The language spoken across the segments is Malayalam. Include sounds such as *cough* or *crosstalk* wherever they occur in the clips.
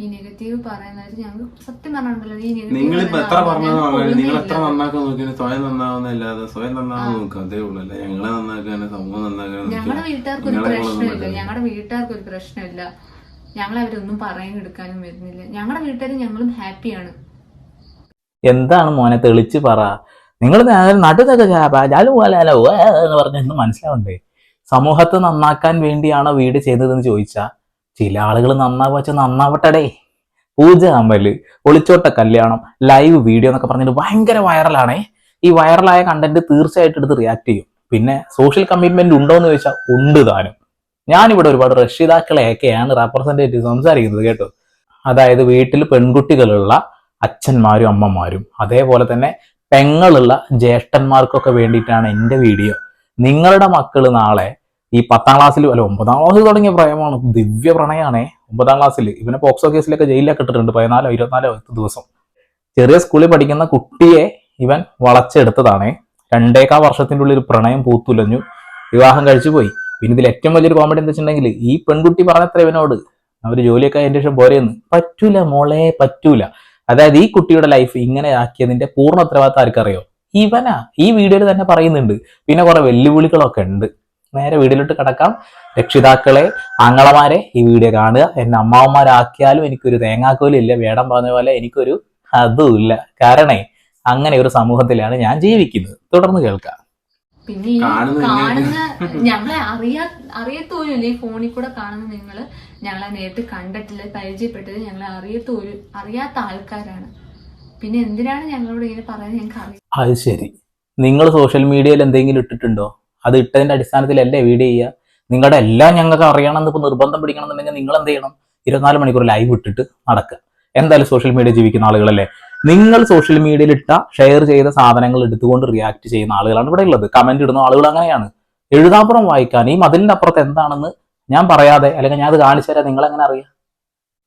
ഈ നെഗറ്റീവ് പറയുന്നത് ഞങ്ങൾ സത്യം പറഞ്ഞിട്ടുണ്ടല്ലോ ഈ നിങ്ങൾ ഇപ്പൊ എത്ര പറഞ്ഞു നിങ്ങൾ എത്ര. നന്നാക്കാൻ നോക്കിയാലും സ്വയം നന്നാവുന്നല്ലാതെ സ്വയം നന്നാവാൻ നോക്കുക അതേ ഉള്ളൂ. അല്ല? ഞങ്ങളെ നന്നാക്കാനും സമൂഹം നന്നാക്കാനും ഞങ്ങളുടെ വീട്ടുകാർക്ക് ഒരു പ്രശ്നമില്ല. ഞങ്ങളുടെ വീട്ടുകാർക്ക് ഒരു പ്രശ്നമില്ല. ഞങ്ങൾ അവരൊന്നും പറയാൻ എടുക്കാനും വരുന്നില്ല. ഞങ്ങളുടെ വീട്ടുകാർ ഞങ്ങളും ഹാപ്പിയാണ്. എന്താണ് മോനെ? തെളിച്ച് പറ. നിങ്ങൾ നടുതൊക്കെ ഞാൻ പോലെ എന്ന് പറഞ്ഞ എന്ത് മനസ്സിലാവണ്ടേ? സമൂഹത്തെ നന്നാക്കാൻ വേണ്ടിയാണോ വീട് ചെയ്തതെന്ന് ചോദിച്ചാ. ചില ആളുകൾ നന്നാവുക വെച്ചാൽ നന്നാവട്ടടേ. പൂജ അമ്പൽ ഒളിച്ചോട്ട കല്യാണം ലൈവ് വീഡിയോ എന്നൊക്കെ പറഞ്ഞിട്ട് ഭയങ്കര വൈറലാണേ ഈ വൈറലായ കണ്ടന്റ് തീർച്ചയായിട്ടും എടുത്ത് റിയാക്ട് ചെയ്യും. പിന്നെ സോഷ്യൽ കമ്മിറ്റ്മെന്റ് ഉണ്ടോ എന്ന് ചോദിച്ചാൽ ഉണ്ട് താനും. ഞാനിവിടെ ഒരുപാട് രക്ഷിതാക്കളെയൊക്കെയാണ് റെപ്രസെന്റേറ്റീവ് സംസാരിക്കുന്നത് കേട്ടോ. അതായത് വീട്ടിൽ പെൺകുട്ടികളുള്ള അച്ഛന്മാരും അമ്മമാരും അതേപോലെ തന്നെ പെങ്ങളുള്ള ജ്യേഷ്ഠന്മാർക്കൊക്കെ വേണ്ടിയിട്ടാണ് എന്റെ വീഡിയോ നിങ്ങളുടെ മക്കൾ നാളെ ഈ പത്താം ക്ലാസ്സിൽ അല്ല ഒമ്പതാം ക്ലാസ്സിൽ തുടങ്ങിയ പ്രേമമാണ്. ദിവ്യ പ്രണയാണേ. ഒമ്പതാം ക്ലാസ്സിൽ ഇവനെ പോക്സോ കേസിലൊക്കെ ജയിലിലൊക്കെ ഇട്ടിട്ടുണ്ട്. പതിനാലോ ഇരുപത്തിനാലോ ദിവസം. ചെറിയ സ്കൂളിൽ പഠിക്കുന്ന കുട്ടിയെ ഇവൻ വളച്ചെടുത്തതാണേ. രണ്ടേക്കാ വർഷത്തിന്റെ ഉള്ളിൽ പ്രണയം പൂത്തുലഞ്ഞു. വിവാഹം കഴിച്ചു പോയി. പിന്നെ ഇതിൽ ഏറ്റവും വലിയൊരു കോമഡി എന്താ വെച്ചിട്ടുണ്ടെങ്കിൽ ഈ പെൺകുട്ടി പറഞ്ഞത്ര ഇവനോട് അവർ ജോലിയൊക്കെ അതിന്റെ ശേഷം പോരെയെന്ന്. പറ്റൂല മോളെ പറ്റൂല. അതായത് ഈ കുട്ടിയുടെ ലൈഫ് ഇങ്ങനെ ആക്കിയതിന്റെ പൂർണ ഉത്തരവാദിത്തം ആർക്കറിയോ? ഇവനാ. ഈ വീഡിയോയിൽ തന്നെ പറയുന്നുണ്ട്. പിന്നെ കുറെ വെല്ലുവിളികളൊക്കെ ഉണ്ട്. നേരെ വീട്ടിലോട്ട് കിടക്കാം. രക്ഷിതാക്കളെ ആങ്ങളമാരെ ഈ വീഡിയോ കാണുക. എന്നെ അമ്മാവന്മാരാക്കിയാലും എനിക്കൊരു തേങ്ങാക്കോലും ഇല്ല. വേടം പറഞ്ഞ പോലെ എനിക്കൊരു അതുമില്ല കാരണേ അങ്ങനെ ഒരു സമൂഹത്തിലാണ് ഞാൻ ജീവിക്കുന്നത്. തുടർന്ന് കേൾക്കാം. പിന്നെ ഈ കാണുന്ന കാണുന്ന ഞങ്ങളെ അറിയാ അറിയത്തോലുമില്ല ഈ ഫോണിൽ കൂടെ കാണുന്ന നിങ്ങൾ ഞങ്ങളെ നേരിട്ട് കണ്ടിട്ടില്ല പരിചയപ്പെട്ടത് ഞങ്ങളെ അറിയത്തോലും അറിയാത്ത ആൾക്കാരാണ്. പിന്നെ എന്തിനാണ് ഞങ്ങളോട് ഇങ്ങനെ പറയുന്നത് ഞങ്ങൾക്ക് അറിയാം അത് ശരി. നിങ്ങൾ സോഷ്യൽ മീഡിയയിൽ എന്തെങ്കിലും ഇട്ടിട്ടുണ്ടോ? അത് ഇട്ടതിന്റെ അടിസ്ഥാനത്തിലല്ലേ വീഡിയോ ചെയ്യുക? നിങ്ങളുടെ എല്ലാം ഞങ്ങൾക്ക് അറിയണമെന്ന് ഇപ്പൊ നിർബന്ധം പിടിക്കണം എന്നുണ്ടെങ്കിൽ നിങ്ങൾ എന്ത് ചെയ്യണം? ഇരുപത്തിനാല് മണിക്കൂർ ലൈവ് ഇട്ടിട്ട് നടക്കുക. എന്തായാലും സോഷ്യൽ മീഡിയ ജീവിക്കുന്ന ആളുകളല്ലേ? നിങ്ങൾ സോഷ്യൽ മീഡിയയിൽ ഇട്ട ഷെയർ ചെയ്ത സാധനങ്ങൾ എടുത്തുകൊണ്ട് റിയാക്ട് ചെയ്യുന്ന ആളുകളാണ് ഇവിടെ ഉള്ളത്. കമന്റ് ഇടുന്ന ആളുകൾ അങ്ങനെയാണ്. എഴുതാപ്പുറം വായിക്കാൻ. ഈ മതിലിന്റെ എന്താണെന്ന് ഞാൻ പറയാതെ അല്ലെങ്കിൽ ഞാൻ അത് കാണിച്ചു തരാം നിങ്ങൾ എങ്ങനെ അറിയാം?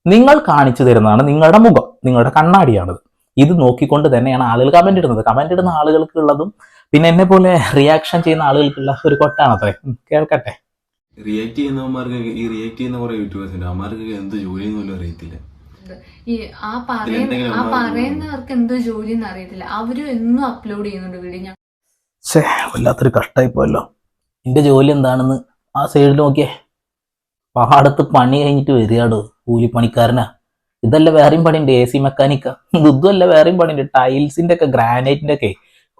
നിങ്ങൾ കാണിച്ചു തരുന്നതാണ് നിങ്ങളുടെ മുഖം. നിങ്ങളുടെ കണ്ണാടിയാണത്. ഇത് നോക്കിക്കൊണ്ട് തന്നെയാണ് ആളുകൾ കമന്റ് ഇടുന്നത്. കമന്റ് ഇടുന്ന ആളുകൾക്ക് ഉള്ളതും പിന്നെ എന്നെ പോലെ റിയാക്ഷൻ ചെയ്യുന്ന ആളുകൾക്കുള്ള ഒരു കൊട്ടാണത്രേ കേൾക്കട്ടെ. റിയാക്ട് ചെയ്യുന്നവന്മാർക്ക് ഈ റിയാക്ട് ചെയ്യുന്ന കുറെ യൂട്യൂബേഴ്സ് ഉണ്ട്. അവന്മാർക്ക് എന്ത് ജോലി പോലും അറിയത്തില്ല. ഈ ആ പറയുന്ന ആ പറയുന്നവർക്ക് എന്ത് ജോലി എന്ന് അറിയത്തില്ല. അവരും എന്നും അപ്ലോഡ് ചെയ്യുന്നുണ്ട് വീഡിയോ ഞാൻ ഛേ വല്ലാത്തൊരു കഷ്ടമായി പോയല്ലോ എന്റെ ജോലി എന്താണെന്ന് ആ സൈഡിൽ നോക്കിയേ. പാടത്ത് പണി കഴിഞ്ഞിട്ട് വരികയാടോ കൂലിപ്പണിക്കാരനാ. ഇതല്ല വേറെയും പണിയുണ്ട് എ സി മെക്കാനിക്ക ഇതല്ല വേറെയും പണിയുണ്ട്. ടൈൽസിന്റെ ഒക്കെ ഗ്രാനൈറ്റിന്റെ ഒക്കെ.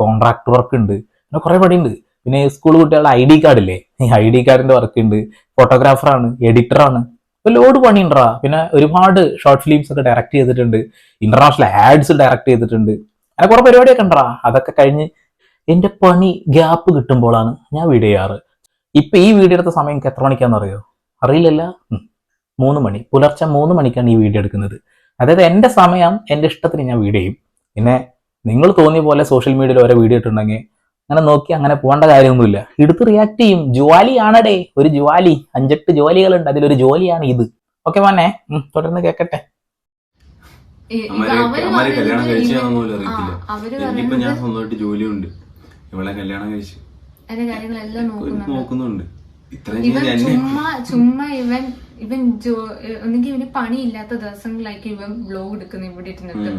കോൺട്രാക്ട് വർക്ക് ഉണ്ട്. പിന്നെ കുറെ പണിയുണ്ട്. പിന്നെ സ്കൂൾ കുട്ടികളുടെ ഐ ഡി കാർഡ് ഇല്ലേ? ഈ ഐ ഡി കാർഡിന്റെ വർക്ക് ഉണ്ട്. ഫോട്ടോഗ്രാഫറാണ് എഡിറ്ററാണ് ഇപ്പൊ ലോഡ് പണിയുണ്ടാ പിന്നെ ഒരുപാട് ഷോർട്ട് ഫിലിംസ് ഒക്കെ ഡയറക്ട് ചെയ്തിട്ടുണ്ട്. ഇന്റർനാഷണൽ ആഡ്സ് ഡയറക്ട് ചെയ്തിട്ടുണ്ട്. അങ്ങനെ കുറെ പരിപാടിയൊക്കെ ഉണ്ടാ അതൊക്കെ കഴിഞ്ഞ് എന്റെ പണി ഗ്യാപ്പ് കിട്ടുമ്പോഴാണ് ഞാൻ വീഡിയോ ചെയ്യാറ്. ഇപ്പൊ ഈ വീഡിയോ എടുത്ത സമയം എത്ര മണിക്കാന്ന് അറിയോ? അറിയില്ലല്ല? മൂന്ന് മണി. പുലർച്ചെ മൂന്ന് മണിക്കാണ് ഈ വീഡിയോ എടുക്കുന്നത്. അതായത് എന്റെ സമയം എന്റെ ഇഷ്ടത്തിന് ഞാൻ വീഡിയോ ചെയ്യും. പിന്നെ നിങ്ങൾ തോന്നിയ പോലെ സോഷ്യൽ മീഡിയയിൽ ഓരോ വീഡിയോ ഇട്ടുണ്ടെങ്കിൽ അങ്ങനെ നോക്കി അങ്ങനെ പോകേണ്ട കാര്യമൊന്നുമില്ല. എടുത്ത് റിയാക്ട് ചെയ്യും. ജോലിയാണടേ ഒരു ജോലി അഞ്ചെട്ട് ജോലികളുണ്ട് അതിലൊരു ജോലിയാണ് ഇത്. ഓക്കെ മോനെ. തുടർന്ന് കേക്കട്ടെ. അവർ കല്യാണം പറയുന്നത് കഴിച്ചാന്ന് പോലും ആ, അറിയത്തില്ല എനിക്കിപ്പോ ഞാൻ സ്വന്തമായിട്ട് ജോലിയുണ്ട്. ഇവളെ കല്യാണം കഴിച്ചു. നോക്കുന്നുണ്ട്. ചുമ്മാ ചുമ്മാ ഇവൻ ഇവൻ ഒന്നെങ്കിൽ ഇവന് പണിയില്ലാത്ത ദിവസങ്ങളിലായിരിക്കും ഇവൻ ബ്ലോഗ് എടുക്കുന്നത് ഇവിടെ ഇരുന്നിട്ട്.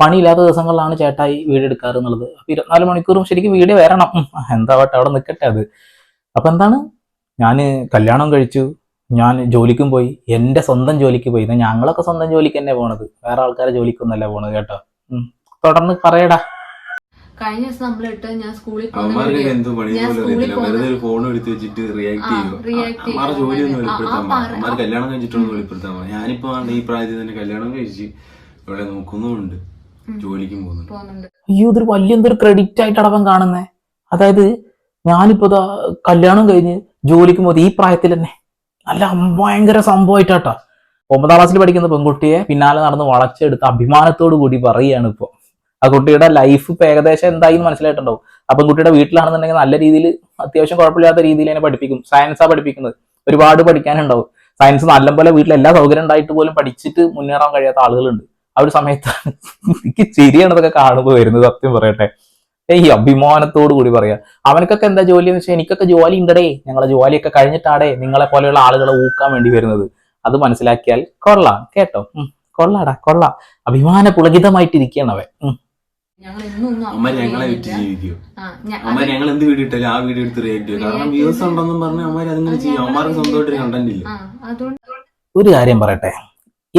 പണിയില്ലാത്ത ദിവസങ്ങളിലാണ് ചേട്ടായി വീട് എടുക്കാറ് എന്നുള്ളത്. അപ്പൊ ഇരുപത്തിനാല് മണിക്കൂറും ശരിക്കും വീട് വരണം. എന്താവട്ടെ അവിടെ നിൽക്കട്ടെ അത്. അപ്പൊ എന്താണ്? ഞാൻ കല്യാണം കഴിച്ചു. ഞാൻ ജോലിക്കും പോയി. എന്റെ സ്വന്തം ജോലിക്ക് പോയി. ഞങ്ങളൊക്കെ സ്വന്തം ജോലിക്ക് തന്നെ പോണത്. വേറെ ആൾക്കാരെ ജോലിക്കൊന്നല്ല പോണത് കേട്ടോ. തുടർന്ന് പറയടാ. കഴിഞ്ഞ ദിവസം നമ്മളിട്ട് ഞാൻ സ്കൂളിൽ ഞാൻ സ്കൂളിൽ. ഞാനിപ്പോ ഈ പ്രായത്തിൽ തന്നെ കല്യാണം കഴിച്ച് ഇവിടെ നോക്കുന്നുമുണ്ട്. ജോലിക്കും പോകുന്നുണ്ട്. അയ്യോ ഇതൊരു വലിയ എന്തൊരു ക്രെഡിറ്റ് ആയിട്ട് അടവൻ കാണുന്നത് അതായത് ഞാനിപ്പോ ദാ കല്യാണം കഴിഞ്ഞ് ജോലിക്ക് പോകുന്നത് ഈ പ്രായത്തിൽ തന്നെ. നല്ല ഭയങ്കര സംഭവമായിട്ടാട്ടാ ഒമ്പതാം ക്ലാസ്സിൽ പഠിക്കുന്ന പെൺകുട്ടിയെ പിന്നാലെ നടന്ന് വളച്ചെടുത്ത് അഭിമാനത്തോടു കൂടി പറയുകയാണ് ഇപ്പോൾ ആ കുട്ടിയുടെ ലൈഫ് ഇപ്പൊ ഏകദേശം എന്തായി എന്ന് മനസ്സിലായിട്ടുണ്ടാവും. ആ പെൺകുട്ടിയുടെ വീട്ടിലാണെന്നുണ്ടെങ്കിൽ നല്ല രീതിയിൽ അത്യാവശ്യം കുഴപ്പമില്ലാത്ത രീതിയിൽ തന്നെ പഠിപ്പിക്കും. സയൻസാണ് പഠിപ്പിക്കുന്നത്. ഒരുപാട് പഠിക്കാനുണ്ടാവും. സയൻസ് നല്ലപോലെ വീട്ടിൽ എല്ലാ സൗകര്യം ഉണ്ടായിട്ട് പോലും പഠിച്ചിട്ട് മുന്നേറാൻ കഴിയാത്ത ആളുകളുണ്ട്. ആ ഒരു സമയത്താണ് എനിക്ക് ചിരിയാണതൊക്കെ കാണുമ്പോൾ വരുന്നത് സത്യം പറയട്ടെ. ഈ അഭിമാനത്തോടു കൂടി പറയാ. അവനക്കൊക്കെ എന്താ ജോലി എന്ന് വെച്ചാൽ എനിക്കൊക്കെ ജോലി ഉണ്ടടേ. ഞങ്ങളെ ജോലിയൊക്കെ കഴിഞ്ഞിട്ടാടേ നിങ്ങളെ പോലെയുള്ള ആളുകളെ ഊക്കാൻ വേണ്ടി വരുന്നത്. അത് മനസ്സിലാക്കിയാൽ കൊള്ളാം കേട്ടോ. ഉം, കൊള്ളാടാ കൊള്ളാം. അഭിമാന പുളകിതമായിട്ടിരിക്കുകയാണ് അവൻ. ഞങ്ങൾ എന്നും അമ്മ ഞങ്ങളെ വിറ്റ്. ജീവിക്കും. അമ്മ ഞങ്ങൾ എന്ത് വീഡിയോ ഇട്ടാലും ആ വീഡിയോ എടുത്ത് റിയാക്ട് ചെയ്യും. കാരണം വ്യൂസ് ഉണ്ടെന്നും പറഞ്ഞ് അമ്മ അതിങ്ങനെ ചെയ്യും. അമ്മമാർക്ക് സ്വന്തമായിട്ട് കണ്ടന്റ് ഇല്ല. അതുകൊണ്ട് ഒരു കാര്യം പറയട്ടെ.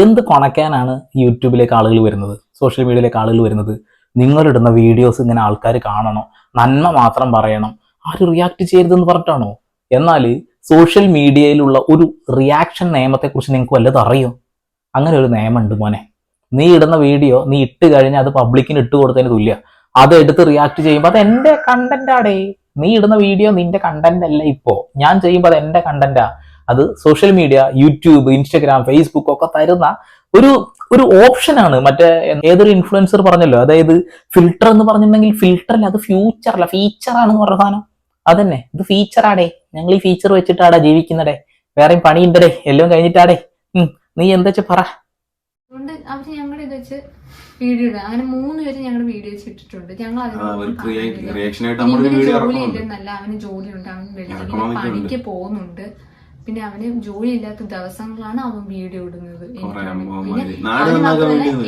എന്ത് കൊണക്കാനാണ് യൂട്യൂബിലേക്ക് ആളുകൾ വരുന്നത്? സോഷ്യൽ മീഡിയയിലേക്ക് ആളുകൾ വരുന്നത്? നിങ്ങളിടുന്ന വീഡിയോസ് ഇങ്ങനെ ആൾക്കാർ കാണണോ. നന്മ മാത്രം പറയണം. ആര് റിയാക്ട് ചെയ്യരുതെന്ന് പറഞ്ഞിട്ടാണോ? എന്നാൽ സോഷ്യൽ മീഡിയയിലുള്ള ഒരു റിയാക്ഷൻ നിയമത്തെക്കുറിച്ച് നിങ്ങൾക്ക് വല്ലതും അറിയോ? അങ്ങനെ ഒരു നിയമമുണ്ട് മോനെ. നീ ഇടുന്ന വീഡിയോ നീ ഇട്ട് കഴിഞ്ഞാൽ അത് പബ്ലിക്കിന് ഇട്ട് കൊടുത്തതിന് തുല്യ. അത് എടുത്ത് റിയാക്ട് ചെയ്യുമ്പോൾ അത് എന്റെ കണ്ടന്റാടേ നീ ഇടുന്ന വീഡിയോ നിന്റെ കണ്ടന്റ് അല്ല ഇപ്പോ. ഞാൻ ചെയ്യുമ്പോൾ അത് എന്റെ കണ്ടന്റാ അത് social media YouTube Instagram Facebook ഒക്കെ തരുന്ന ഒരു ഒരു ഓപ്ഷനാണ് മറ്റേ ഏതൊരു ഇൻഫ്ലുവൻസർ പറഞ്ഞല്ലോ? അതായത് ഫിൽട്ടർ എന്ന് പറഞ്ഞിട്ടുണ്ടെങ്കിൽ ഫിൽട്ടർ അല്ല അത് ഫ്യൂച്ചർ അല്ല. ഫീച്ചർ ആണെന്ന് പറഞ്ഞ സാധനം. അതന്നെ. ഇത് ഫീച്ചറാടേ ഞങ്ങൾ ഈ ഫീച്ചർ വെച്ചിട്ടാടാ ജീവിക്കുന്നടേ വേറെയും പണിയുണ്ടടേ എല്ലാം കഴിഞ്ഞിട്ടാടേ. നീ എന്താ വെച്ചാ പറ. അതുകൊണ്ട് അവർ ഞങ്ങളുടെ ഇത് വെച്ച് വീഡിയോ ഇടുക. അങ്ങനെ മൂന്ന് പേര് ഞങ്ങളുടെ വീഡിയോ ഇട്ടിട്ടുണ്ട്. ഞങ്ങൾ വീഡിയോ ജോലി ഇല്ലെന്നല്ല അവന് അവൻ വെളിയിൽ പണിക്ക് പോകുന്നുണ്ട്. പിന്നെ അവന് ജോലി ഇല്ലാത്ത ദിവസങ്ങളാണ് അവൻ വീഡിയോ ഇടുന്നത്.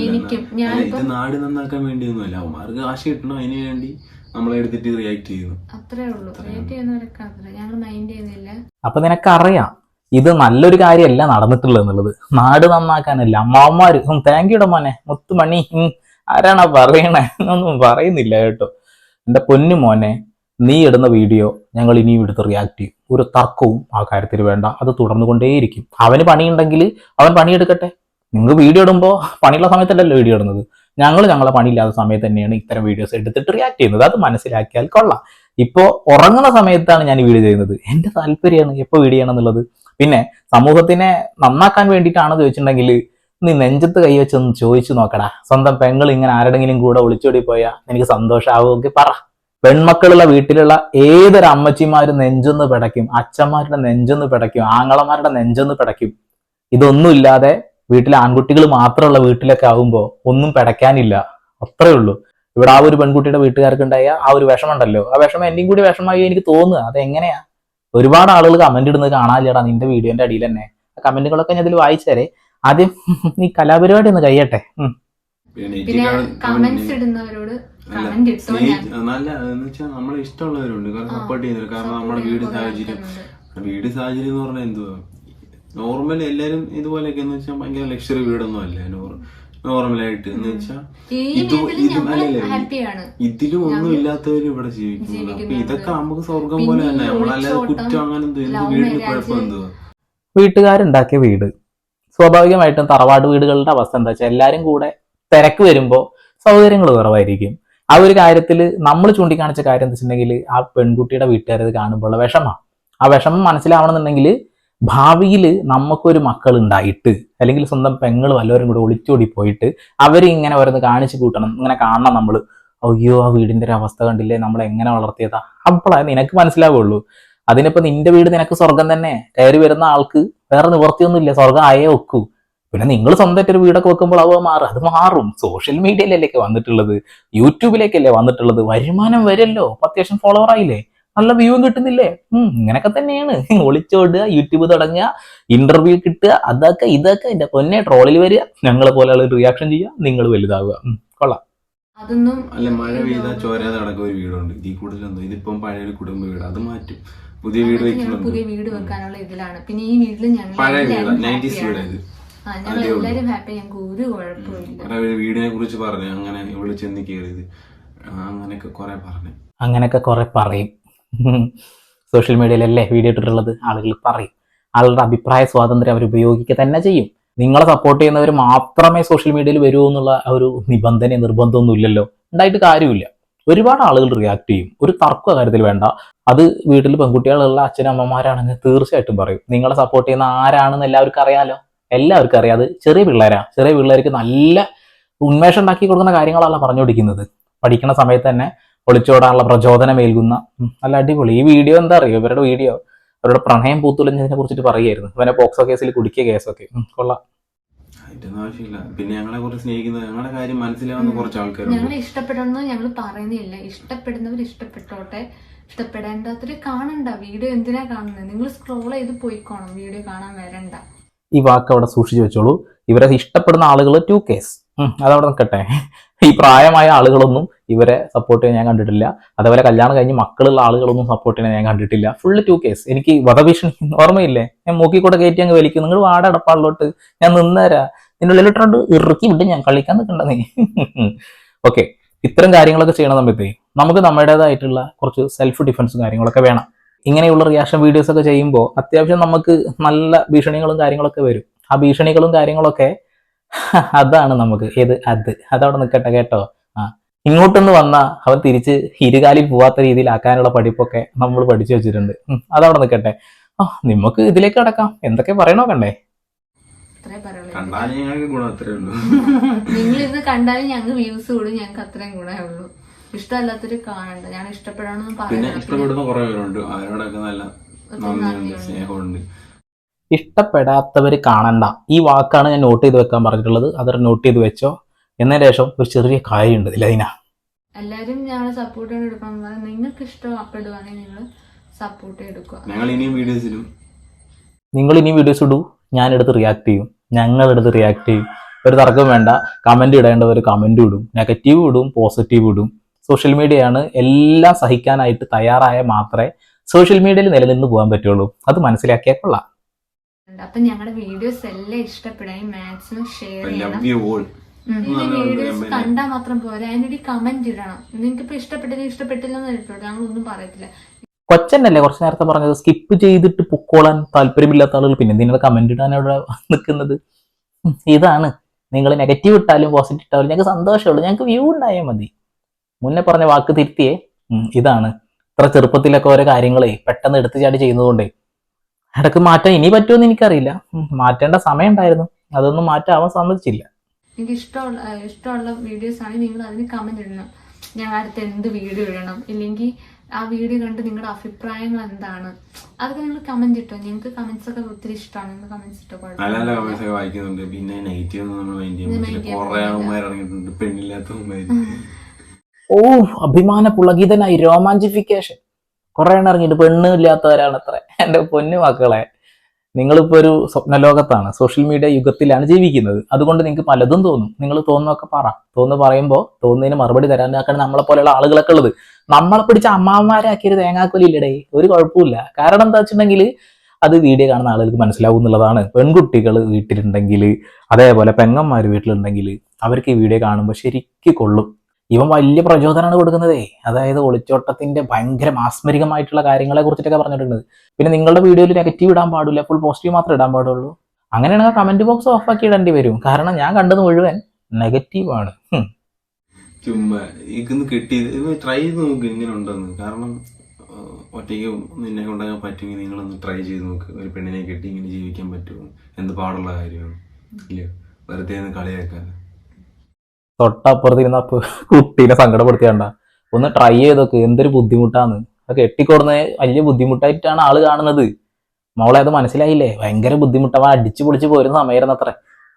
എനിക്കും അല്ല നാട് നന്നാക്കാൻ വേണ്ടിയൊന്നുമല്ല. അവന്മാർക്ക് കാശ് കിട്ടണം അതിന് വേണ്ടി നമ്മളെ എടുത്തിട്ട് റിയാക്ട് ചെയ്യുന്നു. അത്രേ ഉള്ളൂ. റിയാക്ട് ചെയ്യുന്നവരൊക്കെ അത്ര. ഞങ്ങൾ മൈൻഡ് ചെയ്യുന്നില്ല. അപ്പൊ നിനക്കറിയാം ഇത് നല്ലൊരു കാര്യമല്ല നടന്നിട്ടുള്ളത് എന്നുള്ളത്. നാട് നന്നാക്കാനല്ല. അമ്മാവന്മാര് താങ്ക് യുടെ മോനെ. മുത്തുമണി ആരാണ പറയണേ? ഒന്നും പറയുന്നില്ല കേട്ടോ. എന്റെ പൊന്നു മോനെ നീ ഇടുന്ന വീഡിയോ ഞങ്ങൾ ഇനിയും എടുത്ത് റിയാക്ട് ചെയ്യും. ഒരു തർക്കവും ആ കാര്യത്തിൽ വേണ്ട. അത് തുടർന്നു കൊണ്ടേയിരിക്കും അവന് പണിയുണ്ടെങ്കിൽ അവൻ പണിയെടുക്കട്ടെ. നിങ്ങൾ വീഡിയോ ഇടുമ്പോൾ പണിയുള്ള സമയത്തല്ലല്ലോ വീഡിയോ ഇടുന്നത്. ഞങ്ങൾ ഞങ്ങളെ പണിയില്ലാത്ത സമയത്ത് തന്നെയാണ് ഇത്തരം വീഡിയോസ് എടുത്തിട്ട് റിയാക്ട് ചെയ്യുന്നത്. അത് മനസ്സിലാക്കിയാൽ കൊള്ളാം. ഇപ്പോൾ ഉറങ്ങുന്ന സമയത്താണ് ഞാൻ വീഡിയോ ചെയ്യുന്നത്. എന്റെ താല്പര്യമാണ് എപ്പോൾ വീഡിയോ ചെയ്യണമെന്നുള്ളത്. പിന്നെ സമൂഹത്തിനെ നന്നാക്കാൻ വേണ്ടിയിട്ടാണെന്ന് ചോദിച്ചിട്ടുണ്ടെങ്കിൽ നീ നെഞ്ചത്ത് കൈ കൈവച്ചൊന്ന് ചോദിച്ചു നോക്കടാ. സ്വന്തം പെങ്ങൾ ഇങ്ങനെ ആരുടെങ്കിലും കൂടെ ഒളിച്ചോടി പോയാൽ എനിക്ക് സന്തോഷമാവുമെങ്കിൽ പറ. പെൺമക്കളുള്ള വീട്ടിലുള്ള ഏതൊരു അമ്മച്ചിമാരും നെഞ്ചൊന്ന് പിടയ്ക്കും അച്ഛന്മാരുടെ നെഞ്ചൊന്ന് പിടയ്ക്കും ആങ്ങളമാരുടെ നെഞ്ചൊന്ന് പിടയ്ക്കും. ഇതൊന്നുമില്ലാതെ വീട്ടിലെ ആൺകുട്ടികൾ മാത്രമുള്ള വീട്ടിലൊക്കെ ആകുമ്പോൾ ഒന്നും പിടയ്ക്കാനില്ല. അത്രേ ഉള്ളൂ. ഇവിടെ ആ ഒരു പെൺകുട്ടിയുടെ വീട്ടുകാർക്ക് ഉണ്ടായ ആ ഒരു വിഷമമുണ്ടല്ലോ. ആ വിഷമം എന്റെയും കൂടി വിഷമമായി എനിക്ക് തോന്നുക. അതെങ്ങനെയാ? ഒരുപാട് ആളുകൾ കമന്റ് ഇടുന്നത് കാണാനില്ലടാ നിന്റെ വീഡിയോന്റെ അടിയിൽ തന്നെ. ആ കമന്റുകളൊക്കെ ഞാൻ ഇതിൽ വായിച്ചേരെ ആദ്യം നീ കലാപരിപാടി ഒന്ന് കഴിയട്ടെ. പിന്നെ കമന്റ്സ് ഇടുന്നവരോട് നല്ല എന്ന് വെച്ചാൽ നമ്മളെ ഇഷ്ടമുള്ളവരുണ്ട്. കാരണം സപ്പോർട്ട് ചെയ്യുന്നവർ കാരണം നമ്മുടെ വീട് സാഹചര്യം. വീട് സാഹചര്യം എന്ന് പറഞ്ഞാൽ എന്തുവാ? നോർമൽ എല്ലാരും ഇതുപോലെയൊക്കെ എന്ന് വെച്ചാൽ ഭയങ്കര ലക്ഷറി വീടൊന്നും അല്ല. നോർമലായിട്ട് എന്ന് വെച്ചാൽ ഇതിലും ഒന്നും ഇല്ലാത്തവര് ഇവിടെ ജീവിക്കുന്നു. അപ്പൊ ജീവിക്കുന്നുണ്ട്. ഇതൊക്കെ നമുക്ക് സ്വർഗം പോലെ തന്നെ. നമ്മളല്ലാതെ കുറ്റം അങ്ങനെ എന്തോ വീടിന് കുഴപ്പം എന്തുവാ? വീട്ടുകാരുണ്ടാക്കിയ വീട്. സ്വാഭാവികമായിട്ടും തറവാട് വീടുകളുടെ അവസ്ഥ എന്താ വെച്ചാൽ എല്ലാരും കൂടെ തിരക്ക് വരുമ്പോൾ സൗകര്യങ്ങൾ കുറവായിരിക്കും. ആ ഒരു കാര്യത്തിൽ നമ്മൾ ചൂണ്ടിക്കാണിച്ച കാര്യം എന്താ വെച്ചിട്ടുണ്ടെങ്കിൽ ആ പെൺകുട്ടിയുടെ വീട്ടുകാരത് കാണുമ്പോൾ വിഷമം. ആ വിഷമം മനസ്സിലാവണമെന്നുണ്ടെങ്കിൽ ഭാവിയിൽ നമുക്കൊരു മക്കൾ ഉണ്ടായിട്ട് അല്ലെങ്കിൽ സ്വന്തം പെങ്ങൾ വല്ലവരും കൂടെ ഒളിച്ചോടി പോയിട്ട് അവരിങ്ങനെ ഓരോന്ന് കാണിച്ചു കൂട്ടണം. ഇങ്ങനെ കാണണം നമ്മൾ അയ്യോ ആ വീടിന്റെ ഒരു അവസ്ഥ കണ്ടില്ലേ? നമ്മൾ എങ്ങനെ വളർത്തിയതാ? അപ്പോഴാണ് നിനക്ക് മനസ്സിലാവുള്ളൂ. അതിനിപ്പോ നിന്റെ വീട് നിനക്ക് സ്വർഗം തന്നെ. കയറി വരുന്ന ആൾക്ക് വേറെ നിവർത്തിയൊന്നുമില്ല സ്വർഗം ആയേ ഒക്കൂ. പിന്നെ നിങ്ങൾ സ്വന്തമായിട്ട് ഒരു വീടൊക്കെ വെക്കുമ്പോൾ അവ മാറും. അത് മാറും. സോഷ്യൽ മീഡിയയിലല്ലേ വന്നിട്ടുള്ളത്. യൂട്യൂബിലേക്കല്ലേ വന്നിട്ടുള്ളത്. വരുമാനം വരല്ലോ അപ്പൊ അത്യാവശ്യം ഫോളോവർ ആയില്ലേ? നല്ല വ്യൂവും കിട്ടുന്നില്ലേ? ഉം ഇങ്ങനൊക്കെ തന്നെയാണ്. *laughs* ഒളിച്ചോടുക യൂട്യൂബ് തുടങ്ങുക ഇന്റർവ്യൂ കിട്ടുക അതൊക്കെ ഇതൊക്കെ. എന്റെ പൊന്നെ ട്രോളിൽ വരിക. ഞങ്ങളെ പോലെ റിയാക്ഷൻ ചെയ്യുക. നിങ്ങൾ വലുതാവുക. കൊള്ളാം. അതൊന്നും അല്ല മഴ പെയ്താൽ ചോരാതെ നടക്കുന്ന ഒരു വീടുണ്ട്. ഇതിൽ കൂടുതലൊന്നും ഇതിപ്പം പഴയ ഒരു കുടുംബ വീട്. അത് മാറ്റും. പുതിയ വീട് പുതിയ വീട് വെക്കാനുള്ള ഇതിലാണ്. പിന്നെ ഈ വീട്ടിൽ ഞങ്ങൾ പഴയ വീട്. നയന്റീസ് happy ഒരു വീടിനെ കുറിച്ച് പറഞ്ഞു. അങ്ങനെ ഇവിടെ ചെന്ന് കയറിയത് ആ, അങ്ങനെയൊക്കെ കുറെ പറഞ്ഞു. അങ്ങനെയൊക്കെ കുറെ പറയും. സോഷ്യൽ മീഡിയയിലല്ലേ വീഡിയോ ഇട്ടിട്ടുള്ളത്? ആളുകൾ പറയും. ആളുടെ അഭിപ്രായ സ്വാതന്ത്ര്യം അവർ ഉപയോഗിക്കുക തന്നെ ചെയ്യും. നിങ്ങളെ സപ്പോർട്ട് ചെയ്യുന്നവർ മാത്രമേ സോഷ്യൽ മീഡിയയിൽ വരൂ എന്നുള്ള ഒരു നിബന്ധന നിർബന്ധമൊന്നും ഇല്ലല്ലോ. ഉണ്ടായിട്ട് കാര്യമില്ല. ഒരുപാട് ആളുകൾ റിയാക്ട് ചെയ്യും. ഒരു തർക്ക കാര്യത്തിൽ വേണ്ട. അത് വീട്ടിൽ പെൺകുട്ടികളുള്ള അച്ഛനമ്മമാരാണെങ്കിൽ തീർച്ചയായിട്ടും പറയും. നിങ്ങളെ സപ്പോർട്ട് ചെയ്യുന്ന ആരാണെന്ന് എല്ലാവർക്കും അറിയാലോ. എല്ലാവർക്കും അറിയാം. അത് ചെറിയ പിള്ളേരാ. ചെറിയ പിള്ളേർക്ക് നല്ല ഉന്മേഷം ഉണ്ടാക്കി കൊടുക്കുന്ന കാര്യങ്ങളല്ല പറഞ്ഞുകൊടുക്കുന്നത് പഠിക്കുന്ന സമയത്ത് തന്നെ ഒളിച്ചോടാനുള്ള പ്രചോദനം ഏൽക്കുന്ന നല്ല അടിപൊളി. ഈ വീഡിയോ എന്താ അറിയോ? ഇവരുടെ വീഡിയോ. അവരുടെ പ്രണയം പൂത്തുലഞ്ഞതിനെ കുറിച്ചിട്ട് പറയുമായിരുന്നു ഇവനെ പോക്സോ കേസിൽ കുടിക്കിയ കേസൊക്കെ. കൊള്ളാം. ആവശ്യമില്ല. പിന്നെ ഞങ്ങളെ കുറിച്ച് സ്നേഹിക്കുന്നത് ഞങ്ങളുടെ കാര്യം മനസ്സിലാവുന്ന കുറച്ച് ആൾക്കാർ ഞങ്ങളെ ഇഷ്ടപ്പെടണമെന്ന് ഞങ്ങൾ പറയുന്നില്ല. ഇഷ്ടപ്പെടുന്നവർ ഇഷ്ടപ്പെട്ടോട്ടെ. ഇഷ്ടപ്പെടേണ്ടാത്തവര് കാണണ്ട. വീഡിയോ എന്തിനാ കാണുന്നത് നിങ്ങൾ സ്ക്രോൾ ചെയ്ത് പോയിക്കോണം. വീഡിയോ കാണാൻ വരണ്ട. ഈ വാക്ക് അവിടെ സൂക്ഷിച്ചു വെച്ചോളൂ. ഇവരെ ഇഷ്ടപ്പെടുന്ന ആളുകൾ ടു കേസ് അതവിടെ നിൽക്കട്ടെ. ഈ പ്രായമായ ആളുകളൊന്നും ഇവരെ സപ്പോർട്ട് ചെയ്യാൻ ഞാൻ കണ്ടിട്ടില്ല. അതേപോലെ കല്യാണം കഴിഞ്ഞ് മക്കളുള്ള ആളുകളൊന്നും സപ്പോർട്ട് ചെയ്യാൻ ഞാൻ കണ്ടിട്ടില്ല. ഫുള്ള് ടു കേസ് എനിക്ക് വധഭീഷണി ഓർമ്മയില്ലേ? ഞാൻ മൂക്കി കൂടെ കയറ്റി അങ്ങ് വലിക്കും. നിങ്ങൾ വാട ഞാൻ നിന്നേരാ. നിന്റെ ഉള്ളിലിട്ടുണ്ട് ഇറുക്കി വിട്ട് ഞാൻ കളിക്കാൻ നിൽക്കണ്ട നീ. ഓക്കെ ഇത്തരം കാര്യങ്ങളൊക്കെ ചെയ്യണ സമയത്ത് നമുക്ക് നമ്മുടേതായിട്ടുള്ള കുറച്ച് സെൽഫ് ഡിഫൻസും കാര്യങ്ങളൊക്കെ വേണം. ഇങ്ങനെയുള്ള റിയാക്ഷൻ വീഡിയോസ് ഒക്കെ ചെയ്യുമ്പോൾ അത്യാവശ്യം നമുക്ക് നല്ല ഭീഷണികളും കാര്യങ്ങളൊക്കെ വരും. ആ ഭീഷണികളും കാര്യങ്ങളൊക്കെ *laughs* അതാണ് നമുക്ക്. ഏത്? അത്. അതവിടെ നിൽക്കട്ടെ കേട്ടോ. ആ. ഇങ്ങോട്ടൊന്ന് വന്നാൽ അവൻ തിരിച്ച് ഇരുകാലിൽ പോവാത്ത രീതിയിലാക്കാനുള്ള പഠിപ്പൊക്കെ നമ്മൾ പഠിച്ചു വെച്ചിട്ടുണ്ട്. അതവിടെ നിൽക്കട്ടെ ആ നമുക്ക് ഇതിലേക്ക് അടക്കാം എന്തൊക്കെ പറയണോ കണ്ടേ? അത്രേ പറയുള്ളൂ. കണ്ടാലും ഞങ്ങൾക്ക് ഗുണം അത്രേ ഉള്ളൂ. *laughs* നിങ്ങൾ ഇത് കണ്ടാലും ഞങ്ങൾക്ക് വ്യൂസ് കൂടും. ഞങ്ങൾക്ക് അത്രയും ഗുണമേ ഉള്ളൂ. ഇഷ്ടമല്ലാത്തൊരു കാണണ്ട. ഞാൻ ഇഷ്ടപ്പെടണമെന്ന് പിന്നെ പറയുന്നത് ഇഷ്ടപ്പെടുന്ന കുറെ പേരുണ്ട്. അവരോടൊക്കെ നല്ല നന്ദിയുണ്ട്. സ്നേഹമുണ്ട്. ഇഷ്ടപ്പെടാത്തവർ കാണണ്ട. ഈ വാക്കാണ് ഞാൻ നോട്ട് ചെയ്ത് വെക്കാൻ പറഞ്ഞിട്ടുള്ളത്. അത് നോട്ട് ചെയ്ത് വെച്ചോ. എന്നതിന് ശേഷം ഒരു ചെറിയ കാര്യമുണ്ട് ലൈന. എല്ലാരും ഞങ്ങളെ സപ്പോർട്ട് ചെയ്ത് എടുക്കണം. നിങ്ങൾക്ക് ഇഷ്ടം നിങ്ങൾക്ക് ഇഷ്ടപ്പെടുവാണെങ്കിൽ നിങ്ങൾ സപ്പോർട്ട് എടുക്കുക. ഞങ്ങൾ ഇനിയും നിങ്ങൾ ഇനി വീഡിയോസ് ഇടൂ. ഞാൻ എടുത്ത് റിയാക്ട് ചെയ്യും. ഞങ്ങൾ എടുത്ത് റിയാക്ട് ചെയ്യും. ഒരു തർക്കം വേണ്ട. കമന്റ് ഇടേണ്ടവർ കമന്റ് ഇടും. നെഗറ്റീവ് ഇടും പോസിറ്റീവ് ഇടും. സോഷ്യൽ മീഡിയയാണ് എല്ലാം സഹിക്കാനായിട്ട് തയ്യാറായ മാത്രമേ സോഷ്യൽ മീഡിയയിൽ നിലനിന്ന് പോകാൻ പറ്റുള്ളൂ. അത് മനസ്സിലാക്കിയാൽ കൊള്ളാം. അപ്പൊ ഞങ്ങളുടെ വീഡിയോസ് എല്ലാം ഇഷ്ടപ്പെടാൻ മാക്സിമം ഷെയർ ചെയ്യണം ലവ് യു ഓൾ. ഈ വീഡിയോസ് കണ്ടാൽ മാത്രം പോരാ. അതിനൊരു കമന്റ് ഇടണം. നിങ്ങൾക്ക് ഇപ്പൊ ഇഷ്ടപ്പെട്ടില്ല? ഇഷ്ടപ്പെട്ടില്ല എന്ന് ഇട്ടോട്ടെ ഞങ്ങളൊന്നും പറയത്തില്ല. കൊച്ചനല്ലേ കുറച്ച് നേരത്തെ പറഞ്ഞത്? സ്കിപ്പ് ചെയ്തിട്ട് പൊക്കോളാൻ താല്പര്യമില്ലാത്ത ആളുകൾ പിന്നെ എന്തിനാണ് കമന്റ് ഇടാൻ അവിടെ നിൽക്കുന്നത് ഇതാണ്. നിങ്ങൾ നെഗറ്റീവ് ഇട്ടാലും പോസിറ്റീവ് ഇട്ടാലും ഞങ്ങൾക്ക് സന്തോഷമുള്ളൂ. ഞങ്ങൾക്ക് വ്യൂ ഉണ്ടായാൽ മതി. മുന്നേ പറഞ്ഞ വാക്ക് തിരുത്തിയേ ഇതാണ്. ഇത്ര ചെറുപ്പത്തിലൊക്കെ ഓരോ കാര്യങ്ങളെ പെട്ടെന്ന് എടുത്തു ചാടി ചെയ്യുന്നതുകൊണ്ടേ. ഇടയ്ക്ക് മാറ്റാൻ ഇനി പറ്റുമെന്ന് എനിക്കറിയില്ല. മാറ്റേണ്ട സമയം ഉണ്ടായിരുന്നു അതൊന്നും മാറ്റാവാൻ സമ്മതിച്ചില്ല. എനിക്ക് ഇഷ്ടമുള്ള ഇഷ്ടമുള്ള വീഡിയോസ് ആണെങ്കിൽ നിങ്ങൾ അതിന് കമന്റ് ഇടണം. ഞാൻ അടുത്ത് എന്ത് വീഡിയോ ഇടണം? ഇല്ലെങ്കിൽ ആ വീഡിയോ കണ്ട് നിങ്ങളുടെ അഭിപ്രായങ്ങൾ എന്താണ്? അതൊക്കെ നിങ്ങൾ കമന്റ് ഇട്ടോ? ഞങ്ങൾക്ക് കമന്റ്സ് ഒക്കെ ഒത്തിരി ഇഷ്ടമാണ്. നിങ്ങൾ കമന്റ്സ് ഇട്ടോ? നല്ല നല്ല കുഴപ്പമില്ല. കമന്റ്സ് ഒക്കെ വായിക്കുന്നുണ്ട്. പിന്നെ നെഗറ്റീവ് ഒന്നും നമ്മൾ മൈൻഡ് ചെയ്യാൻ പറ്റില്ല. കുറെ പെണ്ണില്ലാത്തവന്മാര് ഓ അഭിമാന പുളകിതനായി രോമാഞ്ചിഫിക്കേഷൻ. കുറെ എണ്ണം ഇറങ്ങിയിട്ട് പെണ്ണ് ഇല്ലാത്തവരാണ് അത്ര. എന്റെ പൊന്നു മക്കളെ. നിങ്ങളിപ്പോൾ ഒരു സ്വപ്നലോകത്താണ് സോഷ്യൽ മീഡിയ യുഗത്തിലാണ് ജീവിക്കുന്നത്. അതുകൊണ്ട് നിങ്ങൾക്ക് പലതും തോന്നും. നിങ്ങൾ തോന്നുന്നൊക്കെ പറ. തോന്നു പറയുമ്പോൾ തോന്നുന്നതിന് മറുപടി തരാനാക്കാണ് നമ്മളെ പോലെയുള്ള ആളുകളൊക്കെ ഉള്ളത്. നമ്മളെ പിടിച്ച അമ്മാവന്മാരാക്കിയൊരു തേങ്ങാക്കൊലി ഇല്ലടേ ഒരു കുഴപ്പമില്ല കാരണം എന്താ വെച്ചിട്ടുണ്ടെങ്കിൽ അത് വീഡിയോ കാണുന്ന ആളുകൾക്ക് മനസ്സിലാവും എന്നുള്ളതാണ്. പെൺകുട്ടികൾ വീട്ടിലുണ്ടെങ്കിൽ അതേപോലെ പെങ്ങന്മാർ വീട്ടിലുണ്ടെങ്കിൽ അവർക്ക് ഈ വീഡിയോ കാണുമ്പോൾ ശരിക്കും കൊള്ളും. ഇവൻ വലിയ പ്രചോദനമാണ് കൊടുക്കുന്നതേ. അതായത് ഒളിച്ചോട്ടത്തിന്റെ ഭയങ്കര ആസ്മരികമായിട്ടുള്ള കാര്യങ്ങളെ കുറിച്ചിട്ടൊക്കെ പറഞ്ഞിട്ടുണ്ട്. പിന്നെ നിങ്ങളുടെ വീഡിയോയിൽ നെഗറ്റീവ് ഇടാൻ പാടില്ല ഫുൾ പോസിറ്റീവ് മാത്രമേ ഇടാൻ പാടുള്ളൂ. അങ്ങനെയാണെങ്കിൽ കമന്റ് ബോക്സ് ഓഫ് ആക്കി ഇടേണ്ടി വരും. കാരണം ഞാൻ കണ്ടത് മുഴുവൻ നെഗറ്റീവ് ആണ്. ഹും. ചുമ്മാ കിട്ടിയത്. ട്രൈ ചെയ്ത് നോക്ക് ഇങ്ങനെ ഉണ്ടെന്ന്. കാരണം ഒറ്റയ്ക്ക് നിന്നെ കൊണ്ടാകാൻ പറ്റുമെങ്കിൽ നിങ്ങളൊന്ന് ട്രൈ ചെയ്ത് നോക്ക്. ഒരു പെണ്ണിനെ കെട്ടി ഇങ്ങനെ ജീവിക്കാൻ പറ്റുമോ? എന്ത് പാടുള്ള കാര്യമാണ്. ഇല്ല? വെറുതെ ഒന്ന് കളിയാക്കാതെ. തൊട്ടപ്പുറത്തിരുന്ന കുട്ടീനെ സങ്കടപ്പെടുത്തിയാണ്ട. ഒന്ന് ട്രൈ ചെയ്തൊക്കെ എന്തൊരു ബുദ്ധിമുട്ടാണ് അത് കെട്ടിക്കൊടുന്ന വലിയ ബുദ്ധിമുട്ടായിട്ടാണ് ആൾ കാണുന്നത്. മോളെ അത് മനസ്സിലായില്ലേ? ഭയങ്കര ബുദ്ധിമുട്ടവ അടിച്ചു പൊളിച്ച് പോരുന്ന സമയമായിരുന്നു അത്ര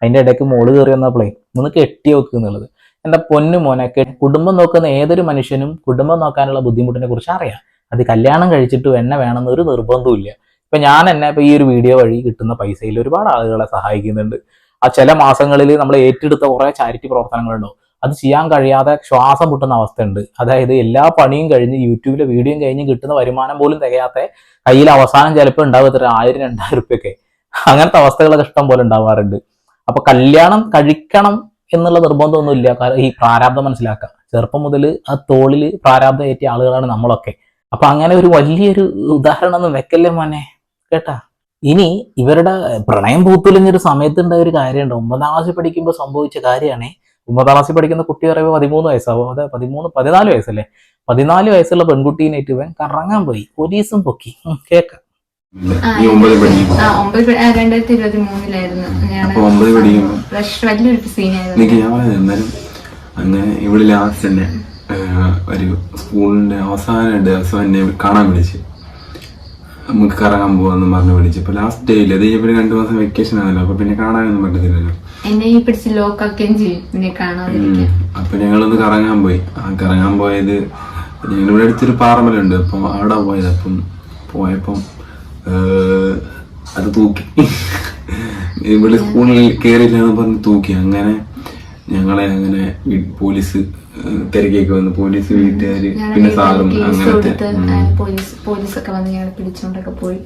അതിന്റെ ഇടയ്ക്ക് മോൾ കയറി വന്നപ്പോളേ ഒന്ന് കെട്ടി വെക്കുക എന്നുള്ളത്. എന്റെ പൊന്നു മോനെ കുടുംബം നോക്കുന്ന ഏതൊരു മനുഷ്യനും കുടുംബം നോക്കാനുള്ള ബുദ്ധിമുട്ടിനെ കുറിച്ച് അറിയാം. അത് കല്യാണം കഴിച്ചിട്ട് എന്നെ വേണമെന്ന് ഒരു നിർബന്ധവും ഇപ്പൊ ഞാൻ എന്നെ ഇപ്പൊ ഈ ഒരു വീഡിയോ വഴി കിട്ടുന്ന പൈസയിൽ ഒരുപാട് ആളുകളെ സഹായിക്കുന്നുണ്ട്. ആ ചില മാസങ്ങളിൽ നമ്മൾ ഏറ്റെടുത്ത കുറെ ചാരിറ്റി പ്രവർത്തനങ്ങളുണ്ടാവും. അത് ചെയ്യാൻ കഴിയാതെ ശ്വാസം മുട്ടുന്ന അവസ്ഥയുണ്ട്. അതായത് എല്ലാ പണിയും കഴിഞ്ഞ് യൂട്യൂബിലെ വീഡിയോയും കഴിഞ്ഞ് കിട്ടുന്ന വരുമാനം പോലും തികയാത്ത കയ്യിൽ അവസാനം ചിലപ്പോൾ ഉണ്ടാവും എത്ര? ആയിരം രണ്ടായിരം റുപ്യൊക്കെ അങ്ങനത്തെ അവസ്ഥകളൊക്കെ ഇഷ്ടം പോലെ ഉണ്ടാവാറുണ്ട്. അപ്പൊ കല്യാണം കഴിക്കണം എന്നുള്ള നിർബന്ധമൊന്നുമില്ല. കാരണം ഈ പ്രാരാബ്ദം മനസ്സിലാക്കാം ചെറുപ്പം മുതൽ ആ തോളിൽ പ്രാരാബ്ദം ഏറ്റിയ ആളുകളാണ് നമ്മളൊക്കെ. അപ്പൊ അങ്ങനെ ഒരു വലിയൊരു ഉദാഹരണം ഒന്നും വെക്കല്ലേ മോനെ? കേട്ടാ? ഇനി ഇവരുടെ പ്രണയം പൂത്തുലിഞ്ഞൊരു സമയത്തുണ്ടായ ഒരു കാര്യമുണ്ട്. ഒമ്പതാം ക്ലാസ്സിൽ പഠിക്കുമ്പോൾ സംഭവിച്ച കാര്യമാണ് ഒമ്പതാം ക്ലാസ്സിൽ പഠിക്കുന്ന കുട്ടി പറയുമ്പോൾ പതിമൂന്ന് വയസ്സാവും. അതെ പതിമൂന്ന് പതിനാല് വയസ്സല്ലേ? പതിനാല് വയസ്സുള്ള പെൺകുട്ടീനായിട്ട് ഇവൻ കറങ്ങാൻ പോയി. പോലീസും പൊക്കി. കേക്ക. രണ്ടായിരത്തി ഇരുപത്തി മൂന്നിലായിരുന്നു വലിയൊരു സീനായിരുന്നു അങ്ങനെ ഇവിടെ ലാസ്റ്റ് തന്നെ ഒരു സ്കൂളിന്റെ അവസാന ദിവസം എന്നെ കാണാൻ വിളിച്ച്. നമുക്ക് കറങ്ങാൻ പോവാന്ന് പറഞ്ഞു വിളിച്ചു ഇപ്പൊ ലാസ്റ്റ് ഡേ ഇല്ല ഇപ്പൊ രണ്ടു മാസം വെക്കേഷൻ ആണല്ലോ. അപ്പൊ പിന്നെ കാണാനൊന്നും പറ്റത്തില്ലല്ലോ. എന്നെ ഈ പിടിച്ച് ലോക്കാക്കുകയും ചെയ്യും പിന്നെ കാണാതിരിക്കാൻ. ഉം. അപ്പൊ ഞങ്ങളൊന്ന് കറങ്ങാൻ പോയി. ആ കറങ്ങാൻ പോയത് ഞങ്ങളിവിടെ അടുത്തൊരു പാറമലുണ്ട് അപ്പൊ അവിടെ പോയത്. അപ്പം പോയപ്പം അത് തൂക്കി. *laughs* ഇവിടെ സ്കൂളിൽ കയറിയില്ല എന്ന് പറഞ്ഞ് തൂക്കി. അങ്ങനെ ഞങ്ങളെ അങ്ങനെ പോലീസ് തിരക്കിയൊക്കെ വന്ന് പോലീസ് വീട്ടുകാര് പിന്നെ സാറും അങ്ങനത്തെ പോലീസൊക്കെ വന്ന് ഞങ്ങളെ പിടിച്ചോണ്ടൊക്കെ പോയി.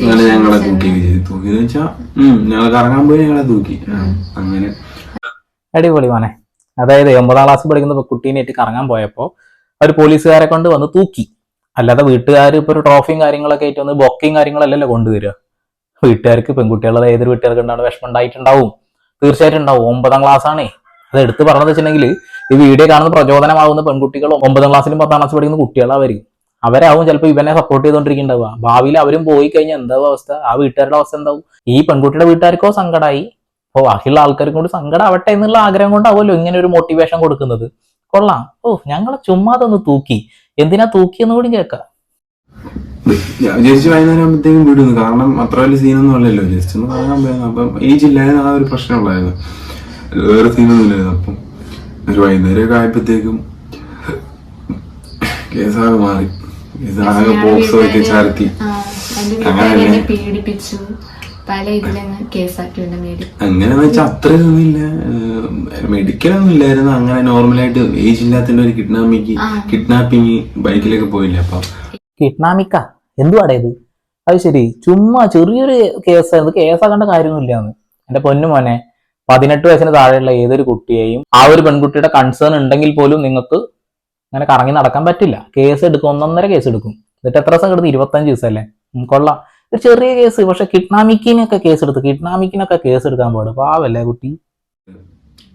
അങ്ങനെ ഞങ്ങളെ തൂക്കി തൂക്കി എന്ന് വെച്ചാ ഉം ഞങ്ങൾ കറങ്ങാൻ പോയി ഞങ്ങളെ തൂക്കി. അങ്ങനെ. അടിപൊളി മോനെ. അതായത് ഒമ്പതാം ക്ലാസ് പഠിക്കുന്ന കുട്ടീനായിട്ട് കറങ്ങാൻ പോയപ്പോൾ അവർ പോലീസുകാരെ കൊണ്ട് വന്ന് തൂക്കി. അല്ലാതെ വീട്ടുകാർ ഇപ്പൊ ഒരു ട്രോഫിയും കാര്യങ്ങളൊക്കെ ആയിട്ട് വന്ന് ബൊക്കയും കാര്യങ്ങളല്ലല്ലോ കൊണ്ടുവരിക. വീട്ടുകാർക്ക് പെൺകുട്ടികളുടെ ഏതൊരു വീട്ടുകാർക്ക് ഉണ്ടാവുന്ന വിഷമം ഉണ്ടായിട്ടുണ്ടാവും? തീർച്ചയായിട്ടും ഉണ്ടാവും. ഒമ്പതാം ക്ലാസ് ആണേ അത് എടുത്ത് പറഞ്ഞത് വെച്ചിട്ടുണ്ടെങ്കിൽ ഈ വീഡിയോ കാണുന്ന പ്രചോദനമാകുന്ന പെൺകുട്ടികൾ ഒമ്പതാം ക്ലാസ്സിലും പത്താം ക്ലാസ്സിൽ പഠിക്കുന്ന കുട്ടികളായിരിക്കും അവരാവും ചിലപ്പോൾ ഇവനെ സപ്പോർട്ട് ചെയ്തുകൊണ്ടിരിക്കുന്നുണ്ടാവുക ഭാവിയിൽ അവരും പോയി കഴിഞ്ഞാൽ എന്താ അവസ്ഥ? ആ വീട്ടുകാരുടെ അവസ്ഥ എന്താവും? ഈ പെൺകുട്ടിയുടെ വീട്ടുകാർക്കോ സങ്കടമായി അപ്പോൾ ബാക്കിയുള്ള ആൾക്കാർക്കും കൂടി സങ്കടം ആവട്ടെ എന്നുള്ള ആഗ്രഹം കൊണ്ടാവുമല്ലോ ഇങ്ങനെ ഒരു മോട്ടിവേഷൻ കൊടുക്കുന്നത്. കൊള്ളാം. ഓ ഞങ്ങളെ ചുമ്മാതൊന്ന് തൂക്കി. എന്തിനാ തൂക്കിയെന്ന് കൂടി കേൾക്കാം. ഞാൻ വൈകുന്നേരം ആകുമ്പോഴത്തേക്കും വിടുന്നു. കാരണം അത്ര വലിയ സീനൊന്നും അല്ലല്ലോ. ജസ്റ്റ് ഒന്ന് പറയാൻ പോയത് അപ്പം ഈ ജില്ലയിൽ ആ ഒരു പ്രശ്നമുള്ളായിരുന്നു വേറെ സീനൊന്നുമില്ല അപ്പം ഒരു വൈകുന്നേരം ഒക്കെ ആയപ്പോഴത്തേക്കും കേസാകെ മാറി. കേസാകെ ബോക്സ് വെച്ച് ചാർത്തി. അങ്ങനെ. പീഡിപ്പിച്ചു പല ഇതിലങ്ങ് അങ്ങനെ വെച്ചാൽ അത്രയൊന്നും ഇല്ല മെഡിക്കലൊന്നും ഇല്ലായിരുന്നു. അങ്ങനെ നോർമലായിട്ട് ഏജ് ഇല്ലാത്തതിന്റെ ഒരു കിഡ്നാപ്പിങ് ആ. കിഡ്നാപ്പിങ് ബൈക്കിലൊക്കെ പോയില്ല? അപ്പൊ കിഡ്നാമിക്ക എന്തുവാടേ ഇത്? അത് ശരി. ചുമ്മാ ചെറിയൊരു കേസായിരുന്നു കേസാക്കേണ്ട കാര്യമൊന്നുമില്ലാന്ന്. എന്റെ പൊന്നു മോനെ. പതിനെട്ട് വയസ്സിന് താഴെയുള്ള ഏതൊരു കുട്ടിയെയും ആ ഒരു പെൺകുട്ടിയുടെ കൺസേൺ ഉണ്ടെങ്കിൽ പോലും നിങ്ങൾക്ക് അങ്ങനെ കറങ്ങി നടക്കാൻ പറ്റില്ല. കേസ് എടുക്കും ഒന്നൊന്നര കേസ് എടുക്കും. എന്നിട്ട് എത്ര ദിവസം കിടന്ന്? ഇരുപത്തഞ്ച് ദിവസമല്ലേ? കൊള്ളാം. ഒരു ചെറിയ കേസ് പക്ഷെ കിഡ്നാമിക്കിനൊക്കെ കേസ് എടുത്ത് കിഡ്നാമിക്കിനൊക്കെ കേസ് എടുക്കാൻ പാടും. പാവല്ലേ കുട്ടി?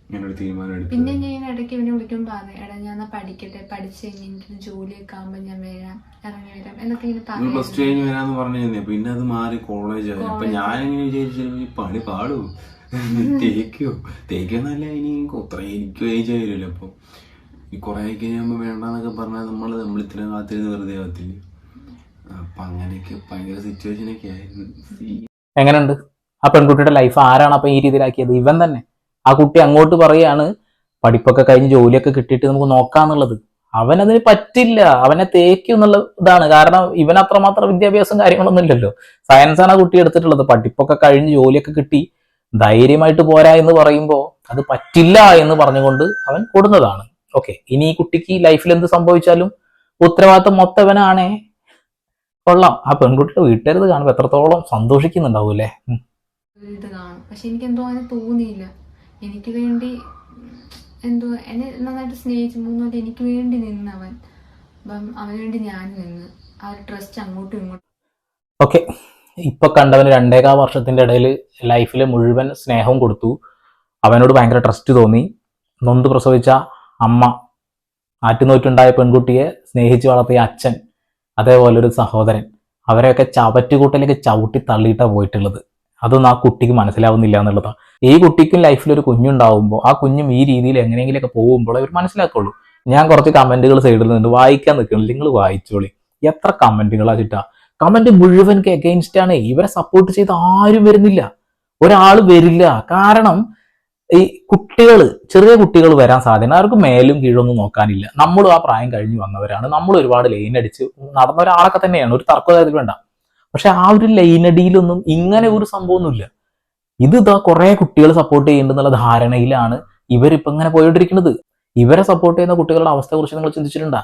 ഇങ്ങനെ ഒരു തീരുമാനം പിന്നെ ഞാൻ ഇടയ്ക്ക് ഇവനെ വിളിക്കുമ്പോൾ പറഞ്ഞു എടാ ഞാൻ എന്നാ പഠിക്കട്ടെ? പഠിച്ചു കഴിഞ്ഞിട്ട് എനിക്ക് ജോലിയൊക്കെ ആകുമ്പോൾ ഞാൻ വരാം ഇറങ്ങി വരാം എന്നൊക്കെ ഇങ്ങനെ പ്ലസ് ടു പറഞ്ഞു കഴിഞ്ഞ് വരാന്ന് പറഞ്ഞു പിന്നെ അത് മാറി കോളേജ് ആയി. അപ്പൊ ഞാൻ എങ്ങനെ വിചാരിച്ചു ഈ പണി പാടൂ. തേക്കോ തേക്കുന്നല്ല ഇനി അത്ര എനിക്ക് ഏജ് ആയില്ലല്ലോ അപ്പൊ ഈ കുറെ കഴിയുമ്പോ വേണ്ടെന്നൊക്കെ പറഞ്ഞാൽ നമ്മൾ നമ്മൾ ഇത്ര കാത്തിരുന്ന് വെറുതെ ആവത്തില്ല? അപ്പൊ അങ്ങനെയൊക്കെ ഭയങ്കര സിറ്റുവേഷൻ ഒക്കെ ആയിരുന്നു. എങ്ങനെയുണ്ട്? ആ പെൺകുട്ടിയുടെ ലൈഫ് ആരാണ് അപ്പൊ ഈ രീതിയിലാക്കിയത്? ഇവൻ തന്നെ. ആ കുട്ടി അങ്ങോട്ട് പറയാണ് പഠിപ്പൊക്കെ കഴിഞ്ഞ് ജോലിയൊക്കെ കിട്ടിയിട്ട് നമുക്ക് നോക്കാന്നുള്ളത്. അവനതിന് പറ്റില്ല. അവനെ തേക്കും എന്നുള്ള ഇതാണ്. കാരണം ഇവൻ അത്രമാത്രം വിദ്യാഭ്യാസം കാര്യങ്ങളൊന്നും ഇല്ലല്ലോ. സയൻസാണ് ആ കുട്ടി എടുത്തിട്ടുള്ളത്. പഠിപ്പൊക്കെ കഴിഞ്ഞ് ജോലിയൊക്കെ കിട്ടി ധൈര്യമായിട്ട് പോരാ എന്ന് പറയുമ്പോൾ അത് പറ്റില്ല എന്ന് പറഞ്ഞുകൊണ്ട് അവൻ കൊടുന്നതാണ്. ഓക്കെ ഇനി ഈ കുട്ടിക്ക് ലൈഫിൽ എന്ത് സംഭവിച്ചാലും ഉത്തരവാദിത്വം മൊത്തവനാണേ. കൊള്ളാം. ആ പെൺകുട്ടിയുടെ വീട്ടുകാരത് കാണുമ്പോൾ എത്രത്തോളം സന്തോഷിക്കുന്നുണ്ടാവും അല്ലേ? ഇത് കാണും. പക്ഷെ എനിക്ക് എന്തോ അങ്ങനെ തോന്നിയില്ല. എനിക്ക് വേണ്ടി എന്തോ എന്നെ നന്നായിട്ട് സ്നേഹിച്ചു മൂന്നോട്ട് എനിക്ക് വേണ്ടി നിന്നവൻ. അപ്പം അവന് വേണ്ടി ഞാൻ നിന്ന്. ആ ഒരു ട്രസ്റ്റ് അങ്ങോട്ടും ഇങ്ങോട്ടും. ഓക്കെ ഇപ്പൊ കണ്ടവന് രണ്ടേകാൽ വർഷത്തിന്റെ ഇടയിൽ ലൈഫിൽ മുഴുവൻ സ്നേഹവും കൊടുത്തു. അവനോട് ഭയങ്കര ട്രസ്റ്റ് തോന്നി. നൊന്ത് പ്രസവിച്ച അമ്മ ആറ്റുനോറ്റുണ്ടായ പെൺകുട്ടിയെ സ്നേഹിച്ച് വളർത്തിയ അച്ഛൻ അതേപോലെ ഒരു സഹോദരൻ. അവരെയൊക്കെ ചവറ്റുകൂട്ടിലേക്ക് ചവിട്ടി തള്ളിയിട്ടാണ് പോയിട്ടുള്ളത്. അതൊന്നും ആ കുട്ടിക്ക് മനസ്സിലാവുന്നില്ല എന്നുള്ളതാണ് ഈ കുട്ടിക്കും ലൈഫിൽ ഒരു കുഞ്ഞുണ്ടാവുമ്പോൾ ആ കുഞ്ഞും ഈ രീതിയിൽ എങ്ങനെയെങ്കിലുമൊക്കെ പോകുമ്പോൾ അവർ മനസ്സിലാക്കുള്ളൂ. ഞാൻ കുറച്ച് കമന്റുകൾ സൈഡിൽ നിന്ന് വായിക്കാൻ നിൽക്കുന്നു നിങ്ങൾ വായിച്ചോളി. എത്ര കമന്റുകളാ ചിട്ടാ. കമന്റ് മുഴുവൻ അഗെയിൻസ്റ്റ് ആണ്. ഇവരെ സപ്പോർട്ട് ചെയ്ത് ആരും വരുന്നില്ല. ഒരാൾ വരില്ല. കാരണം ഈ കുട്ടികൾ ചെറിയ കുട്ടികൾ വരാൻ സാധ്യത അവർക്ക് മേലും കീഴൊന്നും നോക്കാനില്ല. നമ്മളും ആ പ്രായം കഴിഞ്ഞ് വന്നവരാണ്. നമ്മൾ ഒരുപാട് ലൈൻ അടിച്ച് നടന്ന ഒരാളൊക്കെ തന്നെയാണ്. ഒരു തർക്കത്തിൽ വേണ്ട. പക്ഷെ ആ ഒരു ലൈനടിയിലൊന്നും ഇങ്ങനെ ഒരു സംഭവമൊന്നുമില്ല. ഇത് ഇതാ കുറെ കുട്ടികൾ സപ്പോർട്ട് ചെയ്യുന്നുണ്ടെന്നുള്ള ധാരണയിലാണ് ഇവരിപ്പോ ഇങ്ങനെ പോയിട്ടിരിക്കുന്നത് ഇവരെ സപ്പോർട്ട് ചെയ്യുന്ന കുട്ടികളുടെ അവസ്ഥയെ കുറിച്ച് നിങ്ങൾ ചിന്തിച്ചിട്ടുണ്ടാ?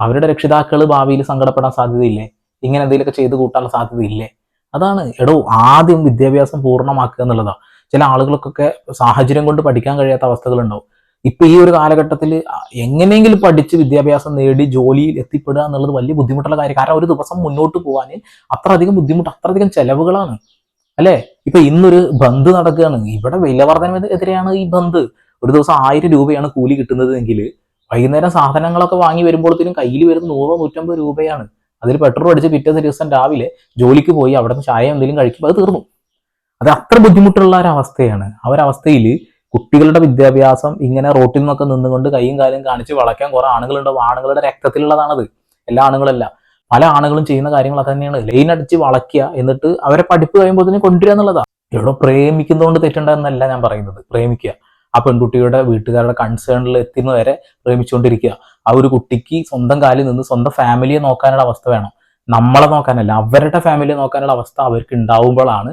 അവരുടെ രക്ഷിതാക്കൾ ഭാവിയിൽ സങ്കടപ്പെടാൻ സാധ്യതയില്ലേ? ഇങ്ങനെ എന്തെങ്കിലുമൊക്കെ ചെയ്ത് കൂട്ടാനുള്ള സാധ്യതയില്ലേ? അതാണ്. എടോ ആദ്യം വിദ്യാഭ്യാസം പൂർണമാക്കുക എന്നുള്ളതാ. ചില ആളുകൾക്കൊക്കെ സാഹചര്യം കൊണ്ട് പഠിക്കാൻ കഴിയാത്ത അവസ്ഥകളുണ്ടാവും. ഇപ്പൊ ഈ ഒരു കാലഘട്ടത്തിൽ എങ്ങനെയെങ്കിലും പഠിച്ച് വിദ്യാഭ്യാസം നേടി ജോലിയിൽ എത്തിപ്പെടുക എന്നുള്ളത് വലിയ ബുദ്ധിമുട്ടുള്ള കാര്യം. കാരണം ഒരു ദിവസം മുന്നോട്ട് പോകാൻ അത്രയധികം ബുദ്ധിമുട്ട് അത്രയധികം ചെലവുകളാണ്. അല്ലേ? ഇപ്പൊ ഇന്നൊരു ബന്ദ് നടക്കുകയാണ്. ഇവിടെ വിലവർദ്ധന എതിരെയാണ് ഈ ബന്ധ് ഒരു ദിവസം ആയിരം രൂപയാണ് കൂലി കിട്ടുന്നത് എങ്കിൽ വൈകുന്നേരം സാധനങ്ങളൊക്കെ വാങ്ങി വരുമ്പോഴത്തേനും കയ്യിൽ വരുന്ന നൂറോ നൂറ്റമ്പത് രൂപയാണ്. അതിൽ പെട്രോൾ അടിച്ച് പിറ്റേ ദിവസം രാവിലെ ജോലിക്ക് പോയി അവിടെ നിന്ന് ചായ എന്തെങ്കിലും കഴിക്കുമ്പോൾ അത് തീർന്നു. അത് അത്ര ബുദ്ധിമുട്ടുള്ള ഒരു അവസ്ഥയാണ്. ആ ഒരു അവസ്ഥയിൽ കുട്ടികളുടെ വിദ്യാഭ്യാസം ഇങ്ങനെ റോട്ടിൽ നിന്നൊക്കെ നിന്നുകൊണ്ട് കൈയും കാലും കാണിച്ച് വളയ്ക്കാൻ കുറെ ആണുങ്ങളുണ്ടാവും ആണുങ്ങളുടെ രക്തത്തിലുള്ളതാണത്. എല്ലാ ആണുങ്ങളല്ല. പല ആണുങ്ങളും ചെയ്യുന്ന കാര്യങ്ങളൊക്കെ തന്നെയാണ്. ലൈൻ അടിച്ച് വളയ്ക്കുക എന്നിട്ട് അവരെ പഠിപ്പ് കഴിയുമ്പോൾ തന്നെ കൊണ്ടുവരിക എന്നുള്ളതാണ് ഇവിടെ പ്രേമിക്കുന്നതുകൊണ്ട് തെറ്റുണ്ടെന്നല്ല ഞാൻ പറയുന്നത്. പ്രേമിക്കുക. ആ പെൺകുട്ടിയുടെ വീട്ടുകാരുടെ കൺസേണിൽ എത്തുന്ന വരെ പ്രേമിച്ചുകൊണ്ടിരിക്കുക. ആ ഒരു കുട്ടിക്ക് സ്വന്തം കാലിൽ നിന്ന് സ്വന്തം ഫാമിലിയെ നോക്കാനുള്ള അവസ്ഥ വേണം. നമ്മളെ നോക്കാനല്ല അവരുടെ ഫാമിലിയെ നോക്കാനുള്ള അവസ്ഥ അവർക്ക് ഉണ്ടാവുമ്പോഴാണ്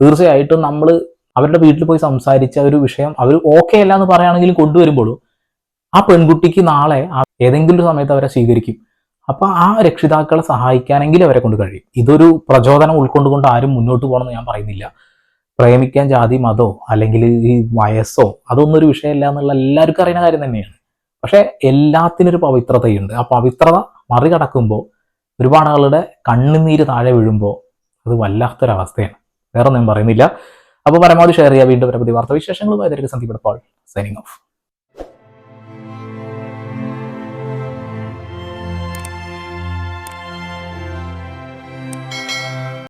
തീർച്ചയായിട്ടും നമ്മൾ അവരുടെ വീട്ടിൽ പോയി സംസാരിച്ച ഒരു വിഷയം അവർ ഓക്കെ അല്ല എന്ന് പറയുകയാണെങ്കിലും കൊണ്ടുവരുമ്പോഴും ആ പെൺകുട്ടിക്ക് നാളെ ഏതെങ്കിലും ഒരു സമയത്ത് അവരെ സ്വീകരിക്കും. അപ്പൊ ആ രക്ഷിതാക്കളെ സഹായിക്കാനെങ്കിലും അവരെ കൊണ്ട് കഴിയും. ഇതൊരു പ്രചോദനം ഉൾക്കൊണ്ടുകൊണ്ട് ആരും മുന്നോട്ട് പോകണമെന്ന് ഞാൻ പറയുന്നില്ല. പ്രേമിക്കാൻ ജാതി മതോ അല്ലെങ്കിൽ ഈ വയസ്സോ അതൊന്നും ഒരു വിഷയമല്ല എന്നുള്ള എല്ലാവർക്കും അറിയുന്ന കാര്യം തന്നെയാണ്. പക്ഷെ എല്ലാത്തിനൊരു പവിത്രതയുണ്ട്. ആ പവിത്രത മറികടക്കുമ്പോൾ ഒരുപാട് ആളുടെ കണ്ണുനീര് താഴെ വീഴുമ്പോൾ അത് വല്ലാത്തൊരവസ്ഥയാണ്. വേറെ ഒന്നും പറയുന്നില്ല. അപ്പോൾ പരമാവധി ഷെയർ ചെയ്യുക വീണ്ടും പരമാവധി വാർത്ത വിശേഷങ്ങളുമായി സന്ദീപ് പാൾ സൈനിങ് ഓഫ്